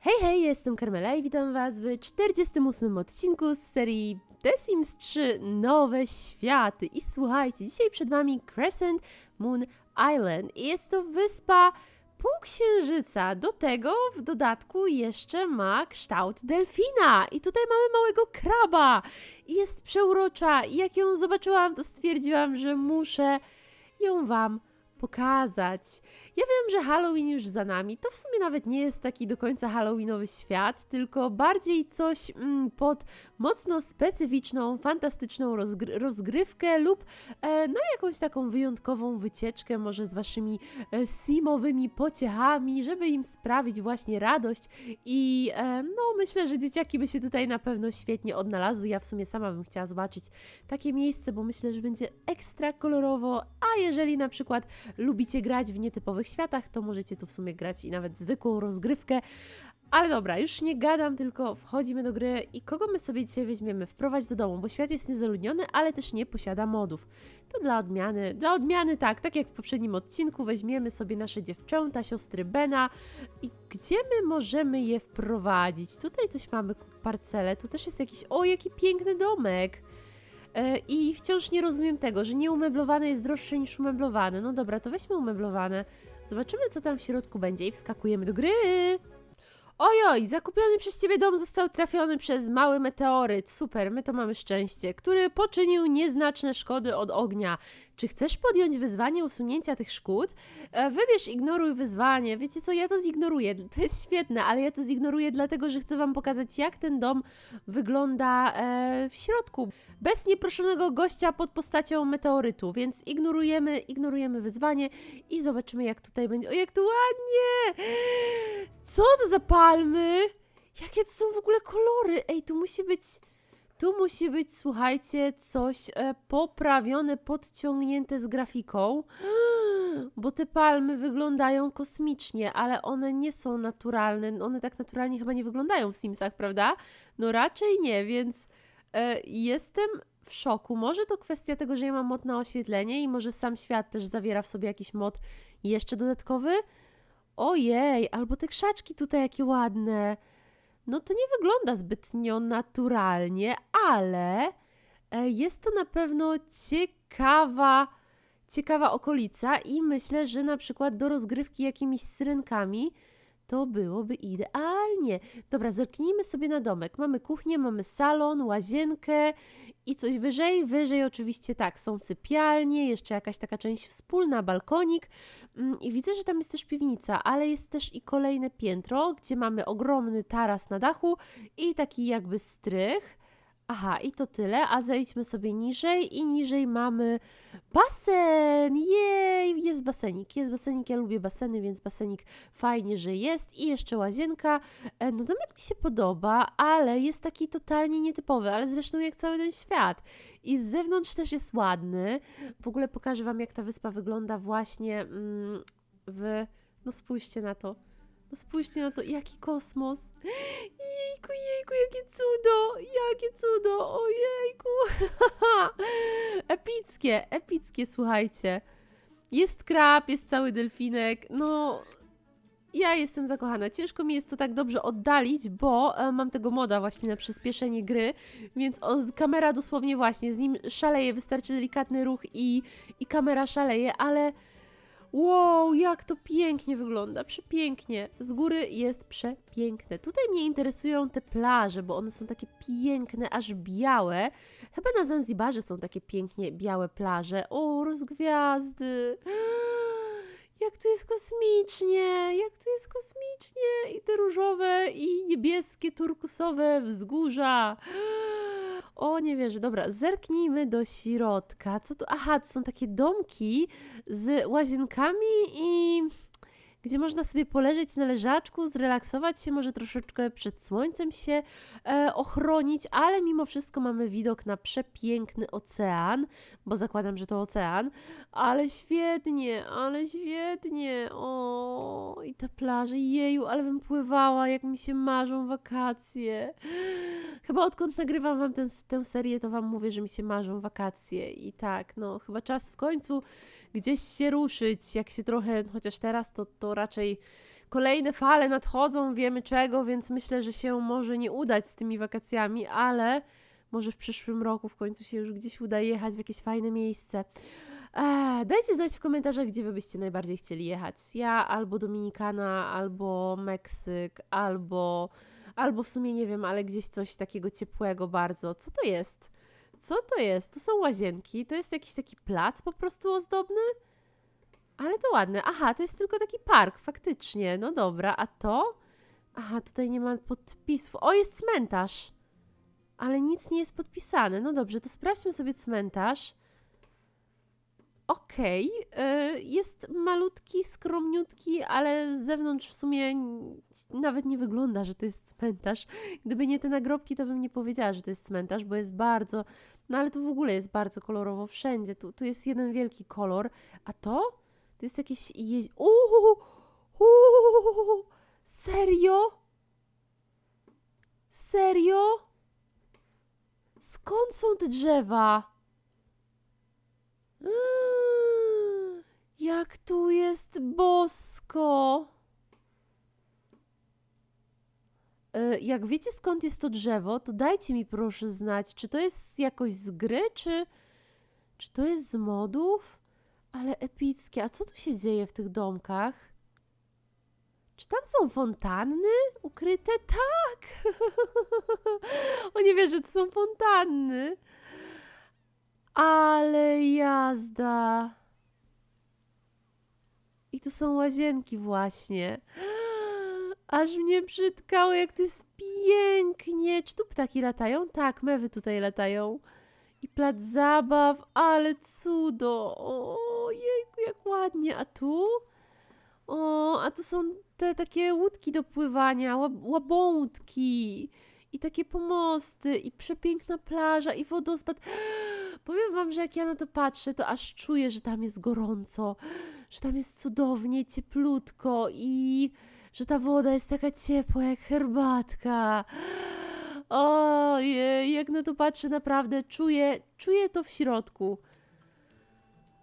Hej, hej, jestem Carmela i witam Was w 48 odcinku z serii The Sims 3 Nowe Światy. I słuchajcie, dzisiaj przed Wami Crescent Moon Island. I jest to wyspa półksiężyca. Do tego w dodatku jeszcze ma kształt delfina. I tutaj mamy małego kraba. I jest przeurocza. I jak ją zobaczyłam, to stwierdziłam, że muszę ją Wam pokazać. Ja wiem, że Halloween już za nami. To w sumie nawet nie jest taki do końca Halloweenowy świat, tylko bardziej coś mm, pod mocno specyficzną, fantastyczną rozgry- rozgrywkę lub e, na jakąś taką wyjątkową wycieczkę, może z waszymi e, simowymi pociechami, żeby im sprawić właśnie radość. I e, no, myślę, że dzieciaki by się tutaj na pewno świetnie odnalazły. Ja w sumie sama bym chciała zobaczyć takie miejsce, bo myślę, że będzie ekstra kolorowo. A jeżeli na przykład lubicie grać w nietypowych światach, to możecie tu w sumie grać i nawet zwykłą rozgrywkę. Ale dobra, już nie gadam, tylko wchodzimy do gry i kogo my sobie dzisiaj weźmiemy? Wprowadź do domu, bo świat jest niezaludniony, ale też nie posiada modów. To dla odmiany, dla odmiany tak, tak jak w poprzednim odcinku weźmiemy sobie nasze dziewczęta, siostry Bena i gdzie my możemy je wprowadzić? Tutaj coś mamy, parcelę, tu też jest jakiś, o jaki piękny domek. E, I wciąż nie rozumiem tego, że nieumeblowane jest droższe niż umeblowane. No dobra, to weźmy umeblowane. Zobaczymy, co tam w środku będzie i wskakujemy do gry. Ojoj, zakupiony przez ciebie dom został trafiony przez mały meteoryt. Super, my to mamy szczęście, który poczynił nieznaczne szkody od ognia. Czy chcesz podjąć wyzwanie usunięcia tych szkód? E, wybierz ignoruj wyzwanie. Wiecie co, ja to zignoruję. To jest świetne, ale ja to zignoruję dlatego, że chcę wam pokazać, jak ten dom wygląda e, w środku. Bez nieproszonego gościa pod postacią meteorytu, więc ignorujemy, ignorujemy wyzwanie i zobaczymy, jak tutaj będzie. O, jak to ładnie! Co to za palmy? Jakie to są w ogóle kolory? Ej, tu musi być. Tu musi być, słuchajcie, coś e, poprawione, podciągnięte z grafiką, bo te palmy wyglądają kosmicznie, ale one nie są naturalne. One tak naturalnie chyba nie wyglądają w Simsach, prawda? No raczej nie, więc e, jestem w szoku. Może to kwestia tego, że ja mam mod na oświetlenie i może sam świat też zawiera w sobie jakiś mod jeszcze dodatkowy. Ojej, albo te krzaczki tutaj jakie ładne. No to nie wygląda zbytnio naturalnie, ale e, jest to na pewno ciekawa, ciekawa okolica i myślę, że na przykład do rozgrywki jakimiś syrenkami to byłoby idealnie. Dobra, zerknijmy sobie na domek. Mamy kuchnię, mamy salon, łazienkę i coś wyżej. Wyżej oczywiście tak, są sypialnie, jeszcze jakaś taka część wspólna, balkonik. Mm, I widzę, że tam jest też piwnica, ale jest też i kolejne piętro, gdzie mamy ogromny taras na dachu i taki jakby strych. Aha, i to tyle, a zejdźmy sobie niżej i niżej mamy basen! Jej, jest basenik, jest basenik, ja lubię baseny, więc basenik fajnie, że jest i jeszcze łazienka. E, No domek mi się podoba, ale jest taki totalnie nietypowy, ale zresztą jak cały ten świat. I z zewnątrz też jest ładny. W ogóle pokażę Wam, jak ta wyspa wygląda właśnie mm, w... No spójrzcie na to. No spójrzcie na to, jaki kosmos. Jejku, jejku, jakie cudo, jakie cudo, ojejku. epickie, epickie, słuchajcie. Jest krab, jest cały delfinek, no... Ja jestem zakochana. Ciężko mi jest to tak dobrze oddalić, bo e, mam tego moda właśnie na przyspieszenie gry, więc o, kamera dosłownie właśnie z nim szaleje, wystarczy delikatny ruch i, i kamera szaleje, ale Wow, jak to pięknie wygląda, przepięknie. Z góry jest przepiękne. Tutaj mnie interesują te plaże, bo one są takie piękne, aż białe. Chyba na Zanzibarze są takie pięknie białe plaże. O, rozgwiazdy. Jak tu jest kosmicznie, jak tu jest kosmicznie. I te różowe, i niebieskie, turkusowe wzgórza. O, nie wierzę. Dobra, zerknijmy do środka. Co tu? Aha, to są takie domki z łazienkami i gdzie można sobie poleżeć na leżaczku, zrelaksować się, może troszeczkę przed słońcem się e, ochronić, ale mimo wszystko mamy widok na przepiękny ocean, bo zakładam, że to ocean, ale świetnie, ale świetnie, o i ta plaża, jeju, ale bym pływała, jak mi się marzą wakacje. Chyba odkąd nagrywam wam ten, tę serię, to wam mówię, że mi się marzą wakacje. I tak, no chyba czas w końcu gdzieś się ruszyć, jak się trochę, chociaż teraz to, to raczej kolejne fale nadchodzą, wiemy czego, więc myślę, że się może nie udać z tymi wakacjami, ale może w przyszłym roku w końcu się już gdzieś uda jechać w jakieś fajne miejsce. Eee, dajcie znać w komentarzach, gdzie wy byście najbardziej chcieli jechać. Ja albo Dominikana, albo Meksyk, albo, albo w sumie nie wiem, ale gdzieś coś takiego ciepłego bardzo. Co to jest? Co to jest? To są łazienki, to jest jakiś taki plac po prostu ozdobny? Ale to ładne. Aha, to jest tylko taki park, faktycznie. No dobra, a to? Aha, tutaj nie ma podpisów. O, jest cmentarz. Ale nic nie jest podpisane. No dobrze, to sprawdźmy sobie cmentarz. Okej, y, jest malutki, skromniutki, ale z zewnątrz w sumie nawet nie wygląda, że to jest cmentarz. Gdyby nie te nagrobki, to bym nie powiedziała, że to jest cmentarz, bo jest bardzo, no ale tu w ogóle jest bardzo kolorowo wszędzie. Tu, tu jest jeden wielki kolor, a to? To jest jakieś jeź... Uuu, uuu, serio? Serio? Skąd są te drzewa? Mm, Jak tu jest bosko. E, Jak wiecie skąd jest to drzewo, to dajcie mi proszę znać, czy to jest jakoś z gry, czy, czy to jest z modów? Ale epickie. A co tu się dzieje w tych domkach? Czy tam są fontanny ukryte? Tak! o nie wierzę, to są fontanny. Ale jazda. I to są łazienki właśnie. Aż mnie przytkało, jak to jest pięknie. Czy tu ptaki latają? Tak, mewy tutaj latają. I plac zabaw, ale cudo. O, jejku, jak ładnie. A tu? O, a tu są te takie łódki do pływania, łab łabątki. I takie pomosty, i przepiękna plaża, i wodospad. Powiem wam, że jak ja na to patrzę, to aż czuję, że tam jest gorąco, że tam jest cudownie, cieplutko i że ta woda jest taka ciepła jak herbatka. Ojej, jak na to patrzę, naprawdę czuję, czuję to w środku.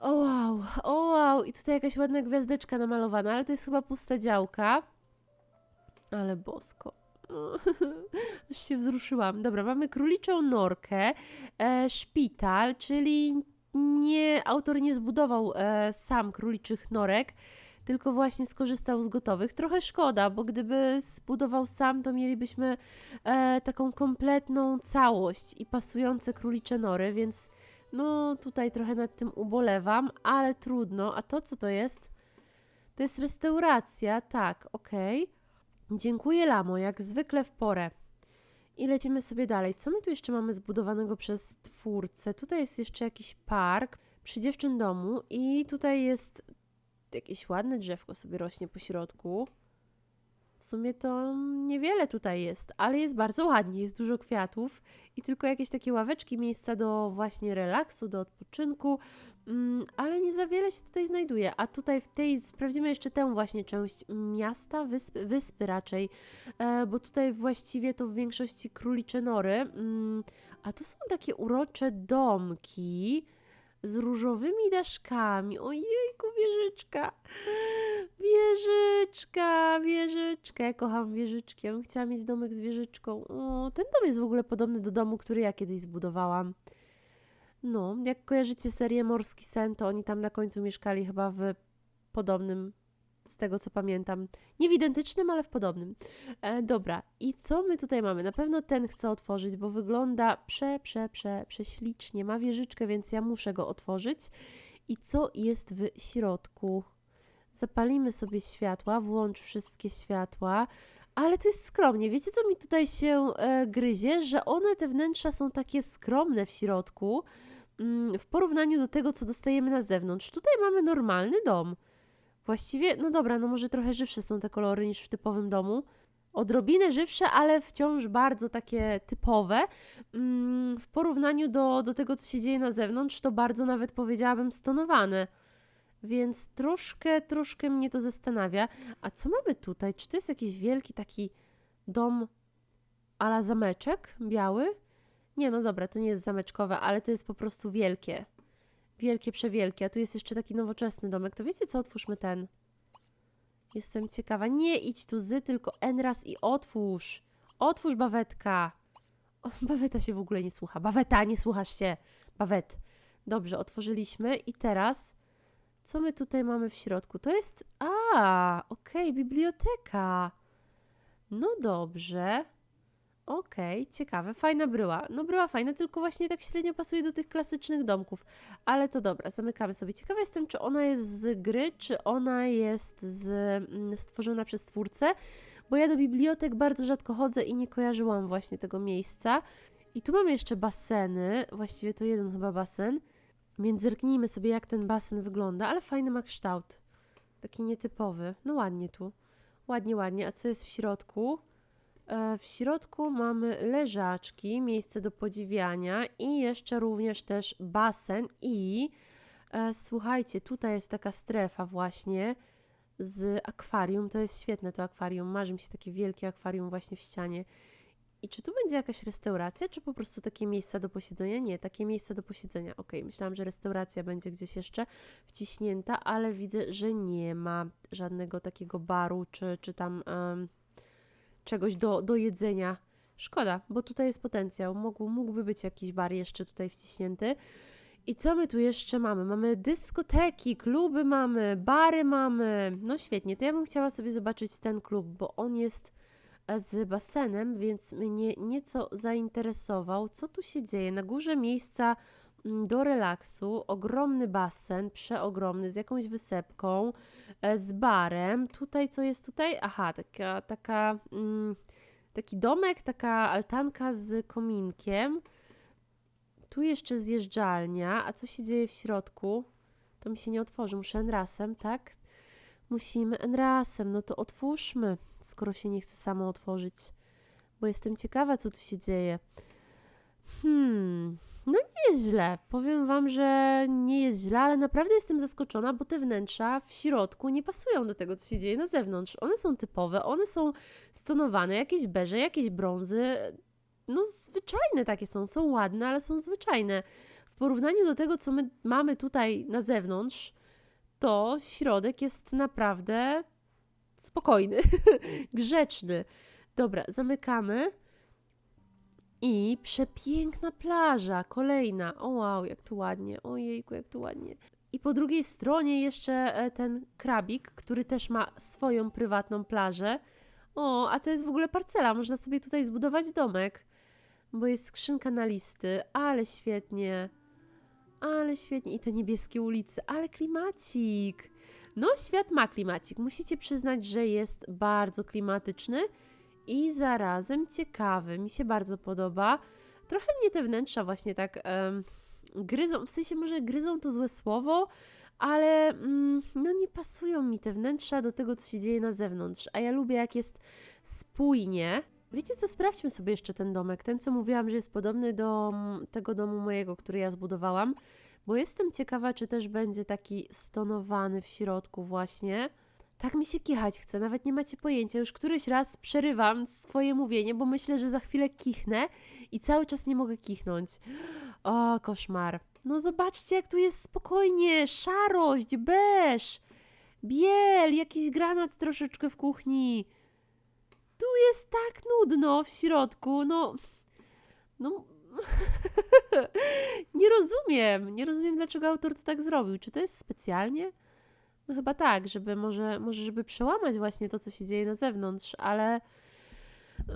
O wow, o wow, i tutaj jakaś ładna gwiazdeczka namalowana, ale to jest chyba pusta działka. Ale bosko. Aż się wzruszyłam. Dobra, mamy króliczą norkę, e, szpital, czyli nie, autor nie zbudował e, sam króliczych norek, tylko właśnie skorzystał z gotowych. Trochę szkoda, bo gdyby zbudował sam, to mielibyśmy e, taką kompletną całość i pasujące królicze nory, więc no tutaj trochę nad tym ubolewam, ale trudno. A to co to jest? To jest restauracja, tak, okej. Dziękuję, Lamo, jak zwykle w porę. I lecimy sobie dalej. Co my tu jeszcze mamy zbudowanego przez twórcę? Tutaj jest jeszcze jakiś park przy dziewczyn domu i tutaj jest jakieś ładne drzewko sobie rośnie po środku. W sumie to niewiele tutaj jest, ale jest bardzo ładnie, jest dużo kwiatów i tylko jakieś takie ławeczki, miejsca do właśnie relaksu, do odpoczynku, mm, ale nie za wiele się tutaj znajduje. A tutaj w tej sprawdzimy jeszcze tę właśnie część miasta, wyspy, raczej, e, bo tutaj właściwie to w większości królicze nory, mm, a tu są takie urocze domki z różowymi daszkami. Ojejku, wieżyczka. Wieżyczka, wieżyczka. Ja kocham wieżyczki. Ja bym chciała mieć domek z wieżyczką. O, ten dom jest w ogóle podobny do domu, który ja kiedyś zbudowałam. No, jak kojarzycie serię Morski Sen, to oni tam na końcu mieszkali chyba w podobnym, z tego co pamiętam. Nie w identycznym, ale w podobnym. E, dobra, i co my tutaj mamy? Na pewno ten chcę otworzyć, bo wygląda prze, prze, prze, prześlicznie. Ma wieżyczkę, więc ja muszę go otworzyć. I co jest w środku? Zapalimy sobie światła, włącz wszystkie światła. Ale to jest skromnie. Wiecie, co mi tutaj się e, gryzie? Że one, te wnętrza są takie skromne w środku w porównaniu do tego, co dostajemy na zewnątrz. Tutaj mamy normalny dom. Właściwie, no dobra, no może trochę żywsze są te kolory niż w typowym domu. Odrobinę żywsze, ale wciąż bardzo takie typowe. Mm, w porównaniu do, do tego, co się dzieje na zewnątrz, to bardzo nawet powiedziałabym stonowane. Więc troszkę, troszkę mnie to zastanawia. A co mamy tutaj? Czy to jest jakiś wielki taki dom ala zameczek biały? Nie, no dobra, to nie jest zameczkowe, ale to jest po prostu wielkie. Wielkie, przewielkie. A tu jest jeszcze taki nowoczesny domek. To wiecie co? Otwórzmy ten. Jestem ciekawa. Nie idź tu zy, tylko N raz i otwórz. Otwórz bawetka. O, baweta się w ogóle nie słucha. Baweta, nie słuchasz się. Bawet. Dobrze, otworzyliśmy i teraz co my tutaj mamy w środku? To jest. A, okej, biblioteka. No dobrze. Okej, ciekawe, fajna bryła. No bryła fajna, tylko właśnie tak średnio pasuje do tych klasycznych domków. Ale to dobra, zamykamy sobie. Ciekawa jestem, czy ona jest z gry, czy ona jest z, mm, stworzona przez twórcę, bo ja do bibliotek bardzo rzadko chodzę i nie kojarzyłam właśnie tego miejsca. I tu mamy jeszcze baseny, właściwie to jeden chyba basen, więc zerknijmy sobie, jak ten basen wygląda, ale fajny ma kształt. Taki nietypowy. No ładnie tu. Ładnie, ładnie. A co jest w środku? E, W środku mamy leżaczki, miejsce do podziwiania i jeszcze również też basen i e, słuchajcie, tutaj jest taka strefa właśnie z akwarium. To jest świetne to akwarium. Marzy mi się takie wielkie akwarium właśnie w ścianie. I czy tu będzie jakaś restauracja, czy po prostu takie miejsca do posiedzenia? Nie, takie miejsca do posiedzenia. Okej, myślałam, że restauracja będzie gdzieś jeszcze wciśnięta, ale widzę, że nie ma żadnego takiego baru, czy, czy tam em, czegoś do, do jedzenia. Szkoda, bo tutaj jest potencjał. Mógł, mógłby być jakiś bar jeszcze tutaj wciśnięty. I co my tu jeszcze mamy? Mamy dyskoteki, kluby mamy, bary mamy. No świetnie, to ja bym chciała sobie zobaczyć ten klub, bo on jest e, z basenem, więc mnie nieco zainteresował. Co tu się dzieje? Na górze miejsca do relaksu, ogromny basen, przeogromny, z jakąś wysepką, e, z barem. Tutaj co jest tutaj? Aha, taka, taka mm, taki domek, taka altanka z kominkiem. Tu jeszcze zjeżdżalnia, a co się dzieje w środku? To mi się nie otworzy, muszę enrasem, tak? Musimy enrasem, no to otwórzmy, skoro się nie chce samo otworzyć, bo jestem ciekawa, co tu się dzieje. Hmm, no nie jest źle. Powiem Wam, że nie jest źle, ale naprawdę jestem zaskoczona, bo te wnętrza w środku nie pasują do tego, co się dzieje na zewnątrz. One są typowe, one są stonowane, jakieś beże, jakieś brązy. No zwyczajne takie są, są ładne, ale są zwyczajne. W porównaniu do tego, co my mamy tutaj na zewnątrz, to środek jest naprawdę spokojny, grzeczny. Dobra, zamykamy. I przepiękna plaża, kolejna. O wow, jak tu ładnie. Ojejku, jak tu ładnie. I po drugiej stronie jeszcze e, ten krabik, który też ma swoją prywatną plażę. O, a to jest w ogóle parcela, można sobie tutaj zbudować domek, bo jest skrzynka na listy, ale świetnie. Ale świetnie. I te niebieskie ulice, ale klimacik. No, świat ma klimacik. Musicie przyznać, że jest bardzo klimatyczny i zarazem ciekawy. Mi się bardzo podoba. Trochę mnie te wnętrza właśnie tak em, gryzą, w sensie może gryzą to złe słowo, ale mm, no nie pasują mi te wnętrza do tego, co się dzieje na zewnątrz. A ja lubię, jak jest spójnie. Wiecie co, sprawdźmy sobie jeszcze ten domek. Ten, co mówiłam, że jest podobny do mm, tego domu mojego, który ja zbudowałam, bo jestem ciekawa, czy też będzie taki stonowany w środku właśnie. Tak mi się kichać chce, nawet nie macie pojęcia. Już któryś raz przerywam swoje mówienie, bo myślę, że za chwilę kichnę i cały czas nie mogę kichnąć. O, koszmar. No zobaczcie, jak tu jest spokojnie. Szarość, beż, biel, jakiś granat troszeczkę w kuchni. Tu jest tak nudno w środku. No, no. nie rozumiem. Nie rozumiem, dlaczego autor to tak zrobił. Czy to jest specjalnie? No chyba tak, żeby może, może żeby przełamać właśnie to, co się dzieje na zewnątrz, ale yy,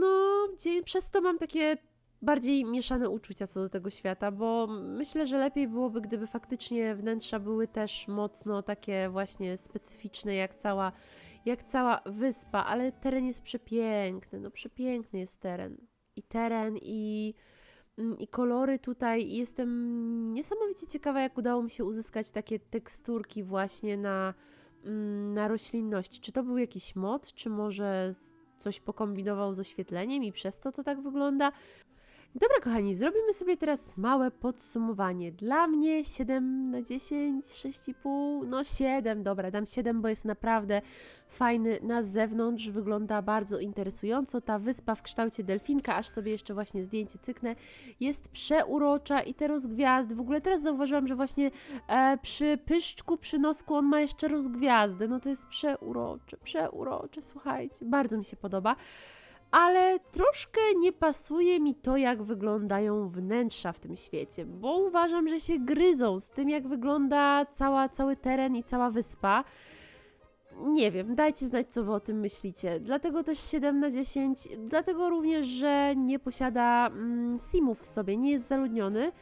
no, przez to mam takie bardziej mieszane uczucia co do tego świata, bo myślę, że lepiej byłoby, gdyby faktycznie wnętrza były też mocno takie właśnie specyficzne, jak cała, jak cała wyspa, ale teren jest przepiękny, no przepiękny jest teren. I teren, i, i kolory tutaj. Jestem niesamowicie ciekawa, jak udało mi się uzyskać takie teksturki właśnie na, mm, na roślinności. Czy to był jakiś mod, czy może coś pokombinował z oświetleniem i przez to to tak wygląda? Dobra, kochani, zrobimy sobie teraz małe podsumowanie. Dla mnie 7 na 10, 6,5, no 7, dobra, dam 7, bo jest naprawdę fajny na zewnątrz, wygląda bardzo interesująco. Ta wyspa w kształcie delfinka, aż sobie jeszcze właśnie zdjęcie cyknę, jest przeurocza i te rozgwiazdy. W ogóle teraz zauważyłam, że właśnie e, przy pyszczku, przy nosku on ma jeszcze rozgwiazdę. No to jest przeurocze, przeurocze, słuchajcie, bardzo mi się podoba ale troszkę nie pasuje mi to, jak wyglądają wnętrza w tym świecie, bo uważam, że się gryzą z tym, jak wygląda cała, cały teren i cała wyspa. Nie wiem, dajcie znać, co wy o tym myślicie. Dlatego też 7 na 10, dlatego również, że nie posiada mm, simów w sobie, nie jest zaludniony.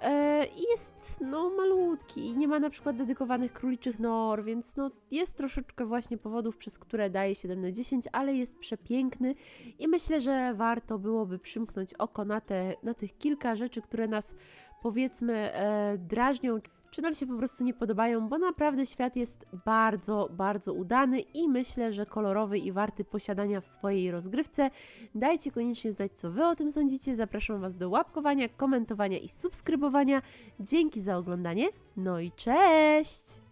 E, I jest no malutki i nie ma na przykład dedykowanych króliczych nor, więc no jest troszeczkę właśnie powodów, przez które daje 7 na 10, ale jest przepiękny i myślę, że warto byłoby przymknąć oko na, te, na tych kilka rzeczy, które nas powiedzmy e, drażnią, czy nam się po prostu nie podobają, bo naprawdę świat jest bardzo, bardzo udany i myślę, że kolorowy i warty posiadania w swojej rozgrywce. Dajcie koniecznie znać, co Wy o tym sądzicie. Zapraszam Was do łapkowania, komentowania i subskrybowania. Dzięki za oglądanie. No i cześć!